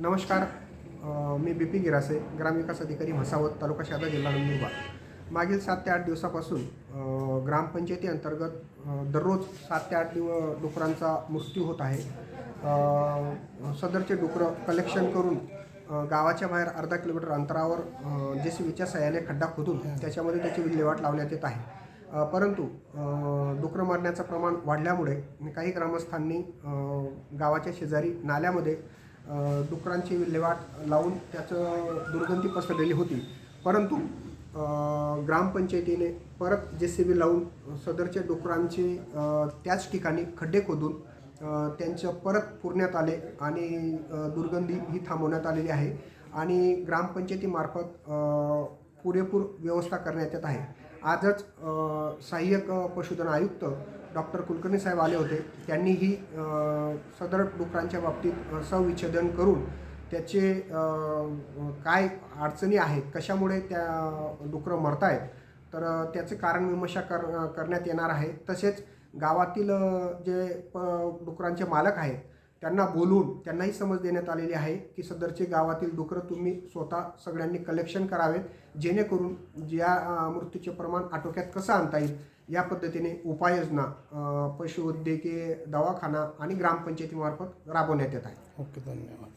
नमस्कार. मी बिपी गिरासे ग्रामविकास अधिकारी म्हसावत तालुका शहादा जिल्हा नंदुरबार. मागील सात ते आठ दिवसापासून ग्रामपंचायती अंतर्गत दररोज सात ते आठ दिव डुकरांचा मृत्यू होत आहे. सदरचे डुकरं कलेक्शन करून गावाच्या बाहेर अर्धा किलोमीटर अंतरावर जे सी बीच्या सहाय्याने खड्डा खोदून त्याच्यामध्ये त्याची विल्हेवाट लावण्यात येत आहे. परंतु डुकरं मारण्याचं प्रमाण वाढल्यामुळे काही ग्रामस्थांनी गावाच्या शेजारी नाल्यामध्ये डुकरांची विल्हेवाट लावून त्याचं दुर्गंधी पसरलेली होती. परंतु ग्रामपंचायतीने परत जे सी बी लावून सदरच्या डुकरांचे त्याच ठिकाणी खड्डे खोदून त्यांचं परत पुरण्यात आले आणि दुर्गंधी ही थांबवण्यात आलेली आहे आणि ग्रामपंचायतीमार्फत पुरेपूर व्यवस्था करण्यात येत आहे. आजच सहाय्यक पशुधन आयुक्त डॉक्टर कुलकर्णी साहेब आले होते. त्यांनीही सदर डुकरांच्या बाबतीत सविच्छेदन करून त्याचे काय अडचणी आहेत कशामुळे त्या डुकरं मरत आहेत तर त्याचे कारण विमर्शा कर करण्यात येणार आहे. तसेच गावातील जे प डुकरांचे मालक आहेत त्यांना बोलवून त्यांनाही समज देण्यात आलेली आहे की सदरचे गावातील डुकरं तुम्ही स्वतः सगळ्यांनी कलेक्शन करावेत जेणेकरून ज्या मृत्यूचे प्रमाण आटोक्यात कसं आणता येईल या पद्धतीने उपाययोजना पशुवैद्यकीय दवाखाना आणि ग्रामपंचायतीमार्फत राबवण्यात येत आहे. ओके धन्यवाद.